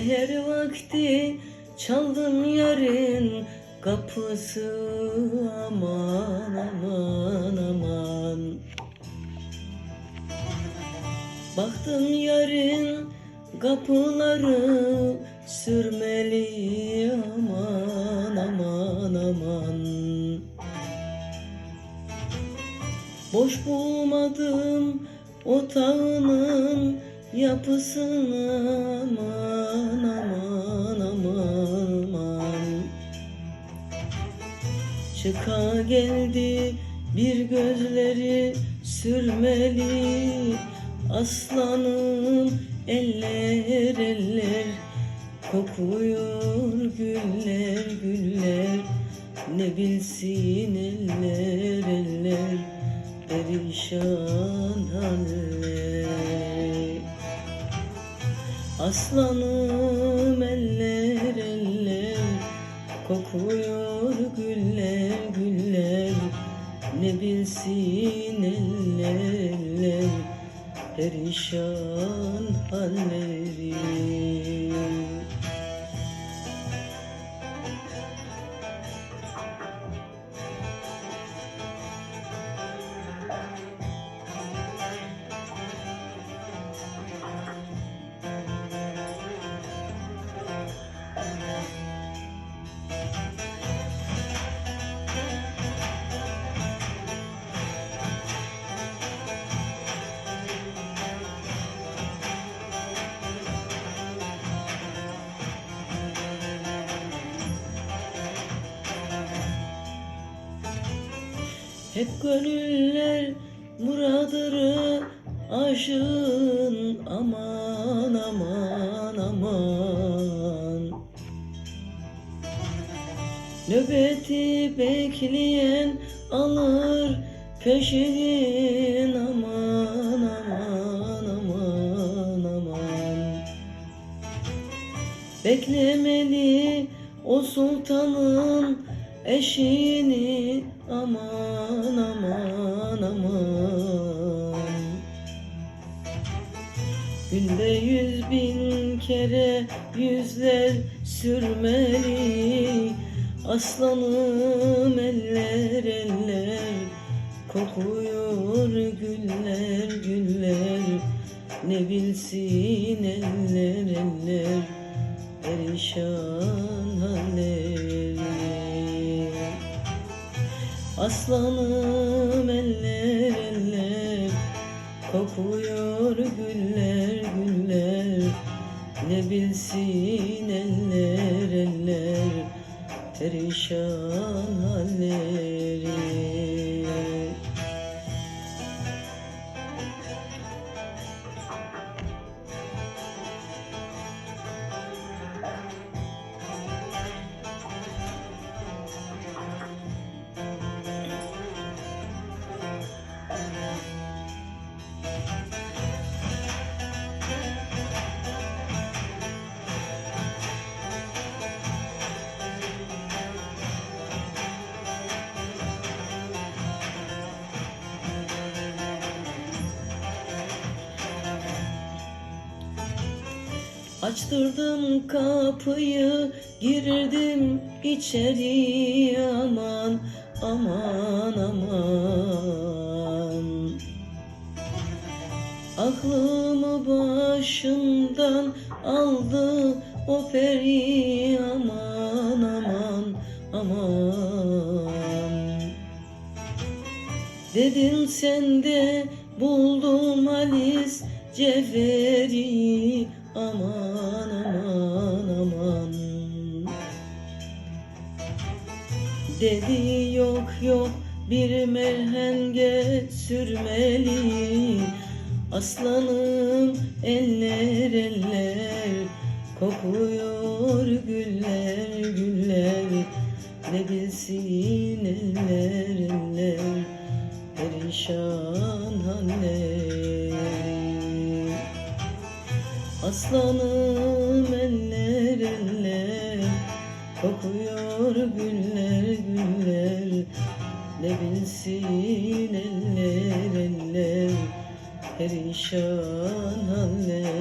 Seher vakti çaldım yarın kapısı aman aman aman. Baktım yarın kapıları sürmeli aman aman aman. Boş bulmadım otağının yapısını aman aman aman aman. Çıka geldi bir gözleri sürmeli. Aslanım eller eller. Kokuyor güller güller. Ne bilsin eller eller. Perişan haller Aslanım eller eller Kokuyor güller güller. Ne bilsin eller eller Perişan halleri Hep gönüller muradırı aşığın aman aman aman. Nöbeti bekleyen alır peşin aman aman aman aman. Beklemeli o sultanın eşini aman aman aman. Günde yüz bin kere yüzler sürmeli. Aslanım eller eller. Kokuyor güller güller. Ne bilsin eller eller. Perişan halleri Aslanım eller eller Kokuyor güller güller. Ne bilsin eller eller Perişan halleri Açtırdım kapıyı girdim içeri aman aman aman. Aklımı başımdan aldı o peri. Aman aman aman. Dedim sende buldum Halis Cevheri aman aman aman. Dedi yok yok bir merhenge sürmeli Aslanım eller eller Kokuyor güller güller. Ne bilsin eller eller Perişan halleri Aslanım eller eller Kokuyor güller güller Ne bilsin eller eller Perişan haller.